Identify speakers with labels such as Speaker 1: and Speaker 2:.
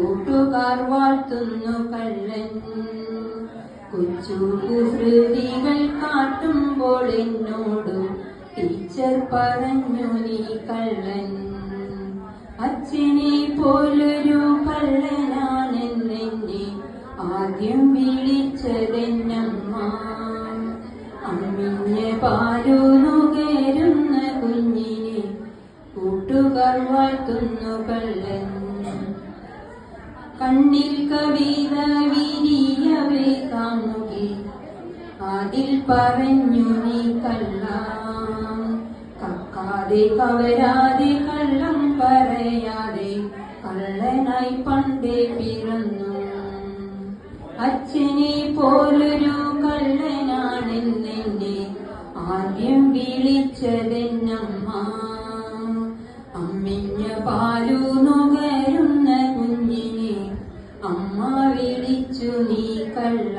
Speaker 1: കൂട്ടുകാർ വാഴ്ത്തുന്നു കള്ളൻ. കൊച്ചു കുസൃതികൾ കാട്ടുമ്പോൾ എന്നോട് ടീച്ചർ പറഞ്ഞു നീ കള്ളൻ. അച്ഛനെ പോലൊരു കള്ളനാണെന്നെ ആദ്യം വിളിച്ചതെന്നമ്മ. അമ്മിഞ്ഞ പാലു നുകരുന്ന കുഞ്ഞിനെ കൂട്ടുകാർ വാഴ്ത്തുന്നു കള്ളൻ. കണ്ണിൽ കവിത വിരിയവേ കാണുകെ. അതിൽ പറഞ്ഞു നീ കള്ള. കക്കാതെ കവരാതെ കള്ളം പറയാതെ കള്ളനായി പണ്ടേ പിറന്നു. അച്ഛനെ പോലൊരു കള്ളനാണെന്നെ ആദ്യം വിളിച്ചതെന്നമ്മ. അമ്മിഞ്ഞ പാലു അമ്മ വിളിച്ചു നീ കള്ള